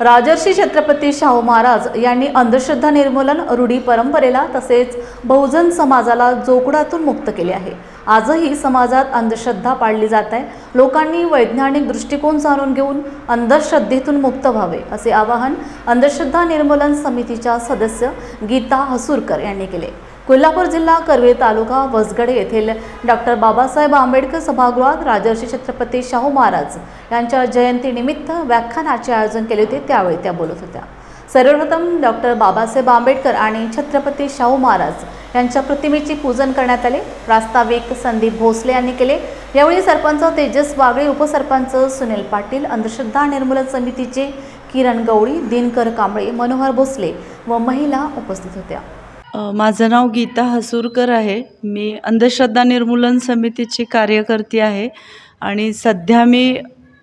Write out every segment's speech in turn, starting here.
राजर्षी छत्रपती शाहू महाराज यांनी अंधश्रद्धा निर्मूलन रूढी परंपरेला तसेच बहुजन समाजाला जोकडातून मुक्त केले आहे. आजही समाजात अंधश्रद्धा पाळली जात आहे. लोकांनी वैज्ञानिक दृष्टिकोन जाणून घेऊन अंधश्रद्धेतून मुक्त व्हावे असे आवाहन अंधश्रद्धा निर्मूलन समितीच्या सदस्य गीता हसूरकर यांनी केले. कोल्हापूर जिल्हा करवीर तालुका वसगडे येथील डॉक्टर बाबासाहेब आंबेडकर सभागृहात राजर्षी छत्रपती शाहू महाराज यांच्या जयंतीनिमित्त व्याख्यानाचे आयोजन केले होते. त्यावेळी त्या बोलत होत्या. सर्वप्रथम डॉक्टर बाबासाहेब आंबेडकर आणि छत्रपती शाहू महाराज यांच्या प्रतिमेचे पूजन करण्यात आले. प्रास्ताविक संदीप भोसले यांनी केले. यावेळी सरपंच तेजस वागळे उपसरपंच सुनील पाटील अंधश्रद्धा निर्मूलन समितीचे किरण गवळी दिनकर कांबळे मनोहर भोसले व महिला उपस्थित होत्या. माझं नाव गीता हसूरकर आहे. मी अंधश्रद्धा निर्मूलन समितीची कार्यकर्ती आहे. आणि सध्या मी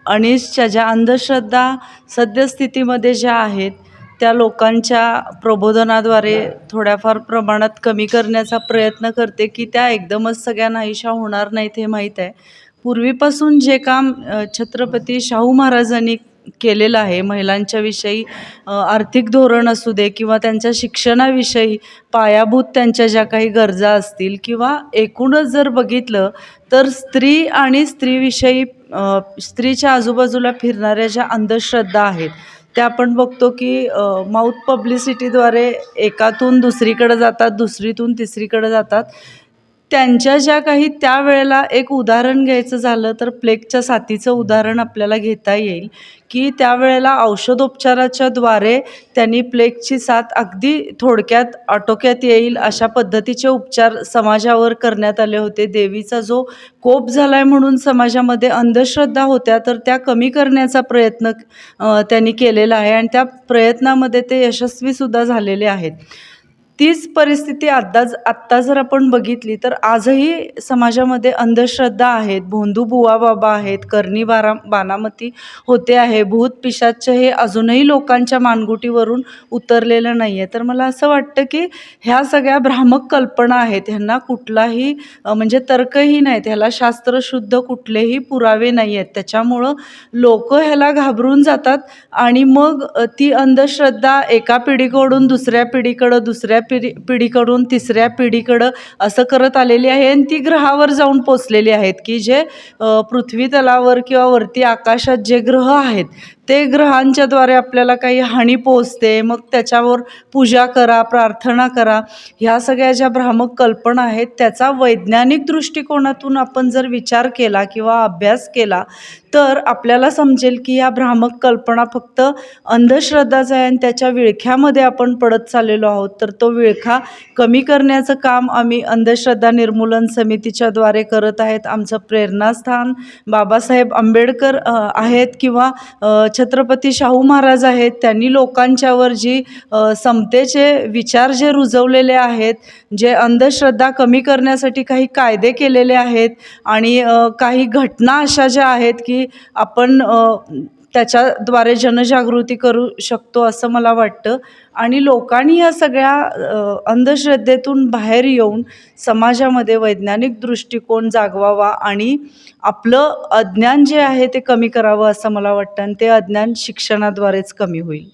अनिशच्या ज्या अंधश्रद्धा सद्यस्थितीमध्ये ज्या आहेत त्या लोकांच्या प्रबोधनाद्वारे थोड्याफार प्रमाणात कमी करण्याचा प्रयत्न करते की त्या एकदमच सगळ्या नाहीशा होणार नाहीत हे माहीत आहे. पूर्वीपासून जे काम छत्रपती शाहू महाराजांनी केलेलं आहे. महिलांच्या विषयी अ, आर्थिक धोरण असू दे किंवा त्यांच्या शिक्षणाविषयी पायाभूत त्यांच्या ज्या काही गरजा असतील किंवा एकूणच जर बघितलं तर स्त्री आणि स्त्रीविषयी स्त्रीच्या आजूबाजूला फिरणाऱ्या ज्या अंधश्रद्धा आहेत त्या आपण बघतो की माउथ पब्लिसिटीद्वारे एकातून दुसरीकडे जातात दुसरीतून तिसरीकडे जातात. त्यांच्या ज्या काही त्यावेळेला एक उदाहरण घ्यायचं झालं तर प्लेगच्या साथीचं उदाहरण आपल्याला घेता येईल की त्यावेळेला औषधोपचाराच्या द्वारे त्यांनी प्लेगची साथ अगदी थोडक्यात आटोक्यात येईल अशा पद्धतीचे उपचार समाजावर करण्यात आले होते. देवीचा जो कोप झाला आहे म्हणून समाजामध्ये अंधश्रद्धा होत्या तर त्या कमी करण्याचा प्रयत्न त्यांनी केलेला आहे आणि त्या प्रयत्नामध्ये ते यशस्वीसुद्धा झालेले आहेत. तीच परिस्थिती आत्ता आत्ता जर आपण बघितली तर आजही समाजामध्ये अंधश्रद्धा आहेत. भोंदू बुवा बाबा आहेत करणी बारा बानामती होते आहे. भूत पिशाच हे अजूनही लोकांच्या मानगुटीवरून उतरलेलं नाही आहे तर मला असं वाटतं की ह्या सगळ्या भ्रामक कल्पना आहेत. ह्यांना कुठलाही म्हणजे तर्कही नाहीत. ह्याला शास्त्रशुद्ध कुठलेही पुरावे नाही आहेत त्याच्यामुळं लोक ह्याला घाबरून जातात आणि मग ती अंधश्रद्धा एका पिढीकडून दुसऱ्या पिढीकडं दुसऱ्या पिढी पिढीकडून तिसऱ्या पिढीकडं असं करत आलेली आहे आणि ती ग्रहावर जाऊन पोचलेली आहेत की जे पृथ्वी तलावर किंवा वरती आकाशात जे ग्रह आहेत ते ग्रहांच्याद्वारे आपल्याला काही हानी पोचते मग त्याच्यावर पूजा करा प्रार्थना करा. ह्या सगळ्या ज्या भ्रामक कल्पना आहेत त्याचा वैज्ञानिक दृष्टिकोनातून आपण जर विचार केला किंवा अभ्यास केला तर आपल्याला समजेल की ह्या भ्रामक कल्पना फक्त अंधश्रद्धाच आहे आणि त्याच्या विळख्यामध्ये आपण पडत चाललेलो आहोत तर तो विळखा कमी करण्याचं काम आम्ही अंधश्रद्धा निर्मूलन समितीच्याद्वारे करत आहेत. आमचं प्रेरणास्थान बाबासाहेब आंबेडकर आहेत किंवा छत्रपती शाहू महाराज आहेत त्यांनी लोकांच्यावर जी समतेचे विचार जे रुजवलेले आहेत जे अंधश्रद्धा कमी करण्यासाठी काही कायदे केलेले आहेत आणि काही घटना अशा ज्या आहेत की आपण त्याच्याद्वारे जनजागृती करू शकतो असं मला वाटतं. आणि लोकांनी या सगळ्या अंधश्रद्धेतून बाहेर येऊन समाजामध्ये वैज्ञानिक दृष्टिकोन जागवावा आणि आपलं अज्ञान जे आहे ते कमी करावं असं मला वाटतं. आणि ते अज्ञान शिक्षणाद्वारेच कमी होईल.